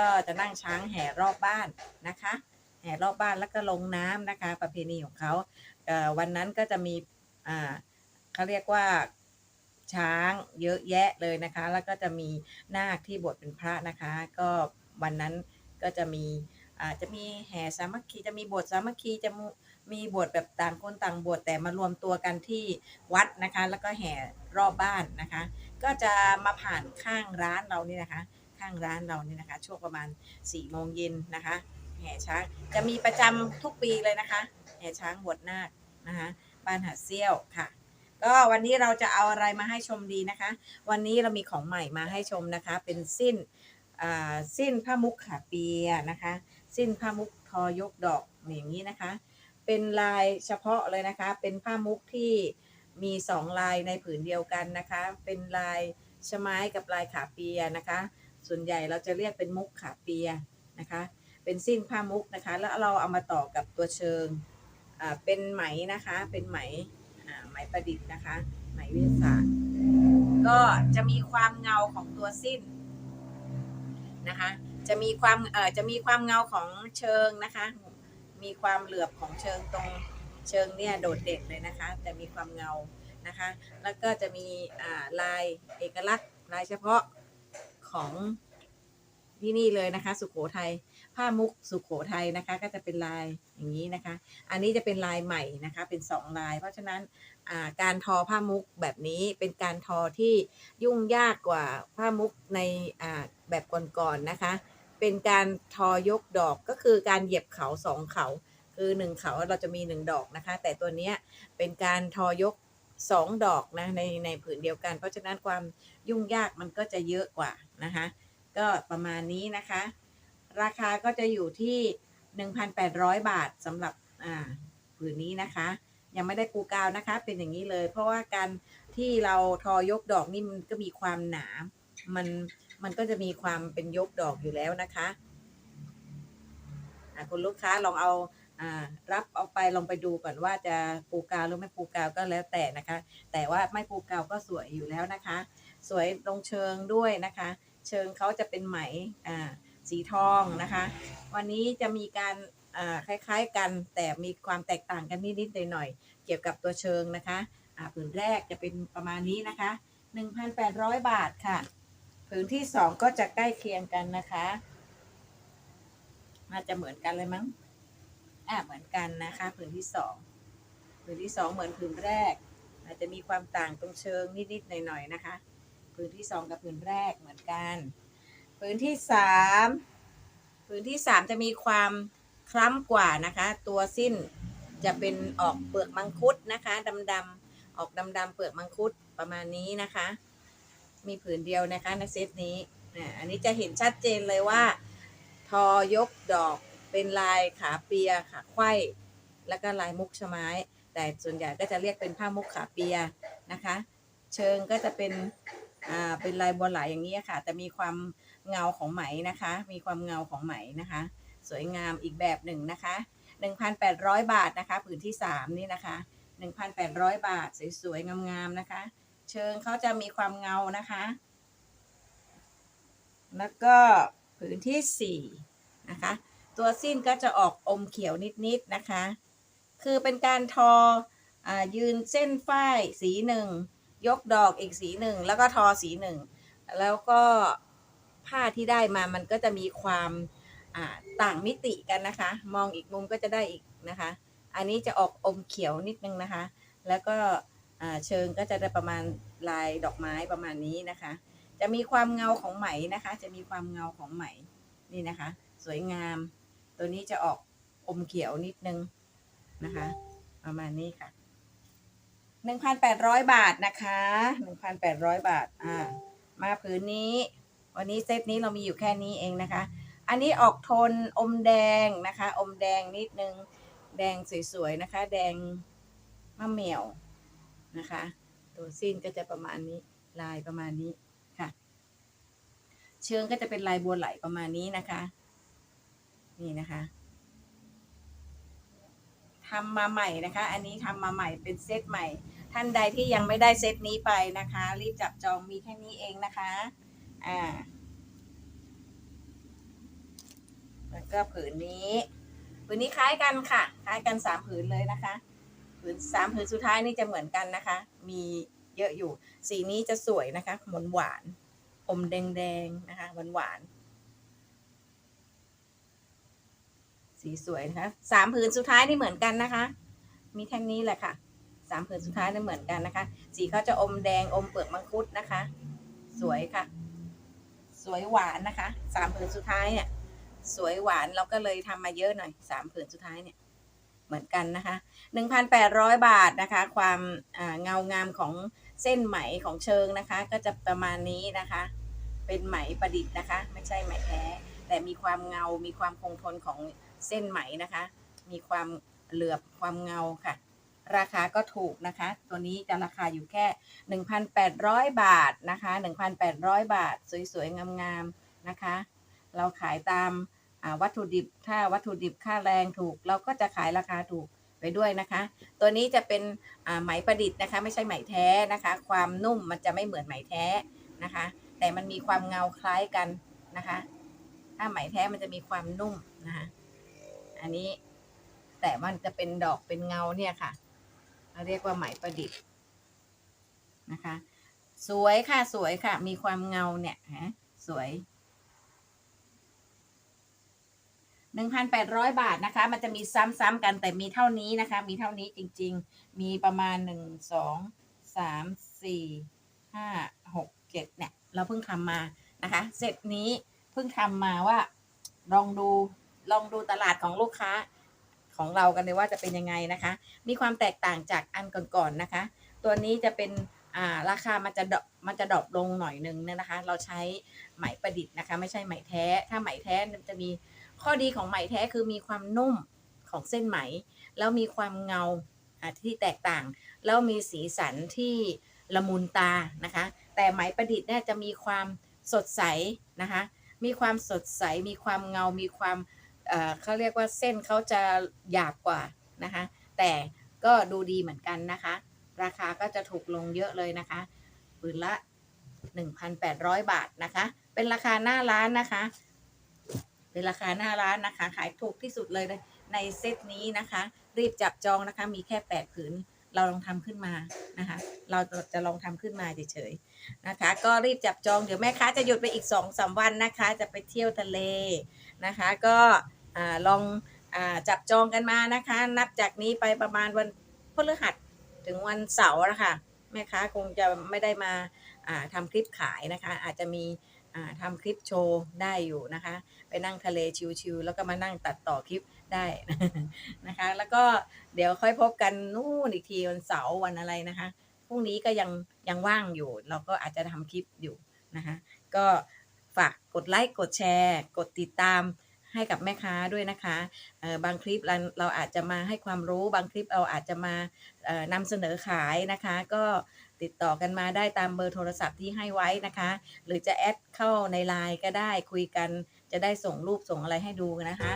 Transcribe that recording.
ก็จะนั่งช้างแห่รอบบ้านนะคะ แห่รอบบ้านแล้วก็ลงน้ำนะคะ ประเพณีของเขาวันนั้นก็จะมีเขาเรียกว่าช้างเยอะแยะเลยนะคะ แล้วก็จะมีนาคที่บวชเป็นพระนะคะ ก็วันนั้นก็จะมีอาจะมีแห่สามัคคีจะมีบวชสามัคคีจะมีมีบวชแบบต่างคนต่างบวชแต่มารวมตัวกันที่วัดนะคะ แล้วก็แห่รอบบ้านนะคะ ก็จะมาผ่านข้างร้านเรานี่นะคะ ข้างร้านเรานี่นะคะ ช่วงประมาณ4ี่โมงเย็นนะคะ แห่ช้างจะมีประจำทุกปีเลยนะคะ แห่ช้างบวชนาคนะคะ บ้านหาดเซี่ยวค่ะ ก็วันนี้เราจะเอาอะไรมาให้ชมดีนะคะ วันนี้เรามีของใหม่มาให้ชมนะคะ เป็นสิ้นสิ้นผ้ามุกขาเปียนะคะ สิ้นผ้ามุกทอยกดอกอย่างนี้นะคะ เป็นลายเฉพาะเลยนะคะ เป็นผ้ามุกที่มีสองลายในผืนเดียวกันนะคะ เป็นลายชไม้กับลายขาเปียนะคะ ส่วนใหญ่เราจะเรียกเป็นมุกขาเปียนะคะ เป็นสิ้นผ้ามุกนะคะ แล้วเราเอามาต่อกับตัวเชิงอ่าเป็นไหมนะคะ เป็นไหมอ่าไหมประดิษฐ์นะคะ ไหมวิทยาศาสตร์ ก็จะมีความเงาของตัวสิ้นนะคะ จะมีความเอ่อจะมีความเงาของเชิงนะคะ มีความเหลือบของเชิงตรงเชิงเนี่ยโดดเด่นเลยนะคะแต่มีความเงานะคะ แล้วก็จะมีอ่าลายเอกลักษณ์ลายเฉพาะ ของที่นี่เลยนะคะ สุโขทัยผ้ามุกสุโขทัยนะคะ ก็จะเป็นลายอย่างนี้นะคะ อันนี้จะเป็นลายใหม่นะคะ เป็นสองลาย เพราะฉะนั้นการทอผ้ามุกแบบนี้เป็นการทอที่ยุ่งยากกว่าผ้ามุกในแบบก่อนๆนะคะ เป็นการทอยกดอกก็คือการเหยียบเขาสองเขาคือหนึ่งเขาเราจะมีหนึ่งดอกนะคะ แต่ตัวนี้เป็นการทอยก สองดอกนะในในผืนเดียวกัน เพราะฉะนั้นความยุ่งยากมันก็จะเยอะกว่านะคะก็ประมาณนี้นะคะ ราคาก็จะอยู่ที่ 1,800 บาทสำหรับอ่าผืนนี้นะคะ ยังไม่ได้ปูกาวนะคะเป็นอย่างนี้เลย เพราะว่าการที่เราทอยกดอกนี่มันก็มีความหนามันมันก็จะมีความเป็นยกดอกอยู่แล้วนะคะะคุณลูกค้าลองเอา อ่ารับเอาไปลองไปดูก่อนว่าจะปูกาวหรือไม่ปูกาวก็แล้วแต่นะคะ แต่ว่าไม่ปูกาวก็สวยอยู่แล้วนะคะ สวยตรงเชิงด้วยนะคะ เชิงเขาจะเป็นไหมอ่าสีทองนะคะ วันนี้จะมีการอ่าคล้ายๆกันแต่มีความแตกต่างกันนิดๆหน่อยๆเกี่ยวกับตัวเชิงนะคะผืนแรกจะเป็นประมาณนี้นะคะ 1,800 บาทค่ะ ผืนที่สองก็จะใกล้เคียงกันนะคะน่าจะเหมือนกันเลยมั้ง อ่าเหมือนกันนะคะผืนที่สองผืนที่สองเหมือนผืนแรก อาจจะมีความต่างตรงเชิงนิดๆหน่อยๆนะคะผืนที่สองกับผืนแรกเหมือนกันผืนที่สามผืนที่สามจะมีความคล้ำกว่านะคะ ตัวสิ้นจะเป็นออกเปลือกมังคุดนะคะดำๆออกดำๆเปลือกมังคุดประมาณนี้นะคะ มีผืนเดียวนะคะในเซตนี้อันนี้จะเห็นชัดเจนเลยว่า ทอยกดอก เป็นลายขาเปียขาไข้แล้วก็ลายมุกชไม้ แต่ส่วนใหญ่ก็จะเรียกเป็นผ้ามุกขาเปียนะคะ เชิงก็จะเป็นอ่าเป็นลายบัวไหลอย่างนี้ค่ะ แต่มีความเงาของไหมนะคะ มีความเงาของไหมนะคะ สวยงามอีกแบบหนึ่งนะคะ 1,800 บาทนะคะผืนที่ 3 นี่นะคะ 1,800 บาทสวยๆงามๆนะคะ เชิงเขาจะมีความเงานะคะ แล้วก็ผืนที่ 4 นะคะ ตัวสิ้นก็จะออกอมเขียวนิดๆนะคะ คือเป็นการทออยืนเส้นฝ้ายสีหนึ่ง ยกดอกอีกสีหนึ่ง แล้วก็ทอสีหนึ่ง แล้วก็ผ้าที่ได้มามันก็จะมีความต่างมิติกันนะคะ มองอีกมุมก็จะได้อีกนะคะ อันนี้จะออกอมเขียวนิดนึงนะคะ แล้วก็เชิงก็จะได้ประมาณลายดอกไม้ประมาณนี้นะคะ จะมีความเงาของไหมนะคะ จะมีความเงาของไหมนี่นะคะ สวยงาม ตัวนี้จะออกอมเขียวนิดนึงนะคะ ประมาณนี้ค่ะ1,800บาทนะคะ1,800บาทอ่ามาผืนนี้ วันนี้เซตนี้เรามีอยู่แค่นี้เองนะคะ อันนี้ออกโทนอมแดงนะคะ อมแดงนิดนึง แดงสวยๆนะคะ แดงมะเหมี่ยวนะคะ ตัวสิ้นก็จะประมาณนี้ลายประมาณนี้ค่ะ เชิงก็จะเป็นลายบัวไหลประมาณนี้นะคะ นี่นะคะทำมาใหม่นะคะ อันนี้ทำมาใหม่เป็นเซตใหม่ ท่านใดที่ยังไม่ได้เซตนี้ไปนะคะ รีบจับจองมีแค่นี้เองนะคะอ่าแล้วก็ผืนนี้ ผืนนี้คล้ายกันค่ะ คล้ายกันสามผืนเลยนะคะ ผืนสามผืนสุดท้ายนี่จะเหมือนกันนะคะ มีเยอะอยู่ สีนี้จะสวยนะคะ หวานหวานอมแดงๆนะคะ หวานหวานๆ สีสวยนะคะสามผืนสุดท้ายนี่เหมือนกันนะคะ มีแท่งนี้แหละค่ะสามผืนสุดท้ายนี่เหมือนกันนะคะ สีเขาจะอมแดงอมเปลือกมังคุดนะคะ สวยค่ะ สวยหวานนะคะสามผืนสุดท้ายเนี่ย สวยหวานเราก็เลยทำมาเยอะหน่อยสามผืนสุดท้ายเนี่ยเหมือนกันนะคะหนึ่งพันแปดร้อยบาทนะคะ ความเงางามของเส้นไหมของเชิงนะคะ ก็จะประมาณนี้นะคะ เป็นไหมประดิษฐ์นะคะ ไม่ใช่ไหมแท้ แต่มีความเงา มีความคงทนของ เส้นไหมนะคะ มีความเหลือบความเงาค่ะ ราคาก็ถูกนะคะ ตัวนี้จะราคาอยู่แค่ 1,800 บาทนะคะ 1,800 บาท สวยๆ งามๆนะคะ เราขายตามวัตถุดิบถ้าวัตถุดิบค่าแรงถูก เราก็จะขายราคาถูกไปด้วยนะคะ ตัวนี้จะเป็นไหมประดิษฐ์นะคะ ไม่ใช่ไหมแท้นะคะ ความนุ่มมันจะไม่เหมือนไหมแท้นะคะ แต่มันมีความเงาคล้ายกันนะคะ ถ้าไหมแท้มันจะมีความนุ่มนะคะ อันนี้แต่มันจะเป็นดอกเป็นเงาเนี่ยค่ะเราเรียกว่าไหมประดิษฐ์นะคะ สวยค่ะสวยค่ะ มีความเงาเนี่ยฮะสวยหนึ่งพันแปดร้อยบาทนะคะ มันจะมีซ้ำๆกันแต่มีเท่านี้นะคะ มีเท่านี้จริง ๆ มีประมาณหนึ่งสองสามสี่ห้าหกเจ็ดเนี่ย เราเพิ่งทำมานะคะเซตนี้เพิ่งทำมาว่าลองดู ลองดูตลาดของลูกค้าของเรากันเลยว่าจะเป็นยังไงนะคะ มีความแตกต่างจากอันก่อนๆนะคะ ตัวนี้จะเป็นาราคามันจะดอมันจะดรอปลงหน่อยนึงเนี่ยนะคะ เราใช้ไหมประดิษฐ์นะคะ ไม่ใช่ไหมแท้ ถ้าไหมแท้จะมีข้อดีของไหมแท้คือมีความนุ่มของเส้นไหม แล้วมีความเงาที่แตกต่าง แล้วมีสีสันที่ละมุนตานะคะ แต่ไหมประดิษฐ์เนี่ยจะมีความสดใสนะคะ มีความสดใส มีความเงา มีความ เขาเรียกว่าเส้นเขาจะหยาบกว่านะคะ แต่ก็ดูดีเหมือนกันนะคะ ราคาก็จะถูกลงเยอะเลยนะคะปืนละ 1,800 บาทนะคะ เป็นราคาหน้าร้านนะคะ เป็นราคาหน้าร้านนะคะ ขายถูกที่สุดเลยในเซตนี้นะคะ รีบจับจองนะคะ มีแค่ 8 ผืนเราลองทำขึ้นมานะคะ เราจะลองทำขึ้นมาเฉยๆนะคะ ก็รีบจับจองเดี๋ยวแม่ค้าจะหยุดไปอีก2อสวันนะคะ จะไปเที่ยวทะเลนะคะ ก็ อลองอจับจองกันมานะคะ นับจากนี้ไปประมาณวันพฤหัสถึงวันเสาร์นะคะแม่ค้าคงจะไม่ได้มาอ่าทำคลิปขายนะคะ อาจจะมีอ่าทำคลิปโชว์ได้อยู่นะคะ ไปนั่งทะเลชิวๆแล้วก็มานั่งตัดต่อคลิปได้นะคะ แล้วก็เดี๋ยวค่อยพบกันนู่นอีกทีวันเสาร์วันอะไรนะคะพรุ่งนี้ก็ยังยังว่างอยู่ เราก็อาจจะทำคลิปอยู่นะคะ ก็ฝากกดไลค์กดแชร์ กดติดตาม ให้กับแม่ค้าด้วยนะคะบางคลิปเราเราอาจจะมาให้ความรู้บางคลิปเราอาจจะมานำเสนอขายนะคะ ก็ติดต่อกันมาได้ตามเบอร์โทรศัพท์ที่ให้ไว้นะคะ หรือจะแอดเข้าในไลน์ก็ได้คุยกันจะได้ส่งรูปส่งอะไรให้ดูนะคะ